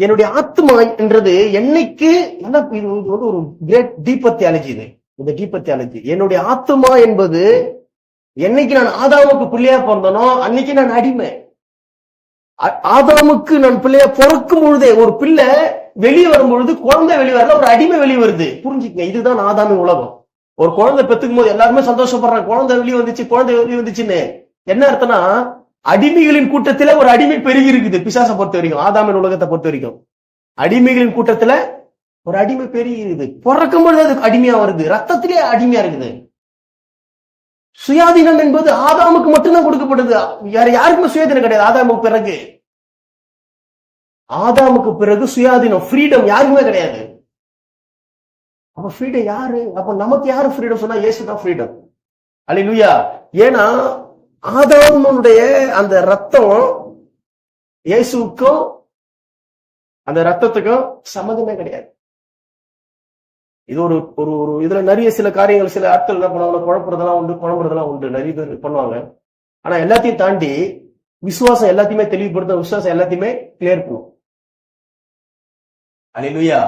என்னுடைய ஆத்மா என்றது என்னைக்கு என்ன இது வந்து ஒரு கிரேட் தீபத்தியாலஜி தியாலஜி இது. இந்த தீபத்தியாலஜி தியாலஜி என்னுடைய ஆத்மா என்பது என்னைக்கு நான் ஆதாமுக்கு பிள்ளையா பிறந்தனோ அன்னைக்கு நான் அடிமை. ஆ- ஆதாமுக்கு நான் பிள்ளையா பிறக்கும் பொழுதே ஒரு பிள்ளை வெளியே வரும் பொழுது குழந்தை வெளியே வரல ஒரு அடிமை வெளியே வருது. புரிஞ்சுக்கங்க இதுதான் ஆதாமின் உலகம். ஒரு குழந்தை பெத்துக்கும் போது எல்லாருமே சந்தோஷப்படுறாங்க. குழந்தை வெளியே வந்துச்சு குழந்தை வெளியே வந்துச்சுன்னு. என்ன அர்த்தம்னா அடிமைகளின் கூட்டத்துல ஒரு அடிமை பெருகி இருக்குது. பிசாசை பொறுத்த வரைக்கும் ஆதாமின் உலகத்தை பொறுத்த வரைக்கும். அடிமைகளின் கூட்டத்துல ஒரு அடிமை பெருகி இருக்குது. பிறக்கும் பொழுது அது அடிமையா வருது. ரத்தத்திலே அடிமையா இருக்குது. சுயாதீனம் என்பது ஆதாமுக்கு மட்டும்தான் கொடுக்கப்படுது. யார் யாருக்குமே சுயாதீனம் கிடையாது. ஆதாமுக்கு பிறகு. ஆதாமுக்கு பிறகு சுயாதீனம் ஃப்ரீடம் யாருக்குமே கிடையாது. அப்ப ஃப்ரீடம் யாரு? அப்ப நமக்கு யாரு ஃப்ரீடம் சொன்னா ஏசு தான் ஃப்ரீடம் அல்லேலூயா ஏன்னா ஆதாமனுடைய அந்த ரத்தம் இயேசுக்கும் அந்த ரத்தத்துக்கும் சம்மந்தமே கிடையாது. இது ஒரு ஒரு ஒரு இதுல நிறைய சில காரியங்கள் சில ஆட்கள் என்ன பண்ணுவாங்க? குழப்பறதெல்லாம் உண்டு குழம்புறதெல்லாம் உண்டு. நிறைய பேர் பண்ணுவாங்க. ஆனா எல்லாத்தையும் தாண்டி விசுவாசம் எல்லாத்தையுமே தெளிவுபடுத்த விசுவாசம் எல்லாத்தையுமே கிளியர் பண்ணும். அலிலுயா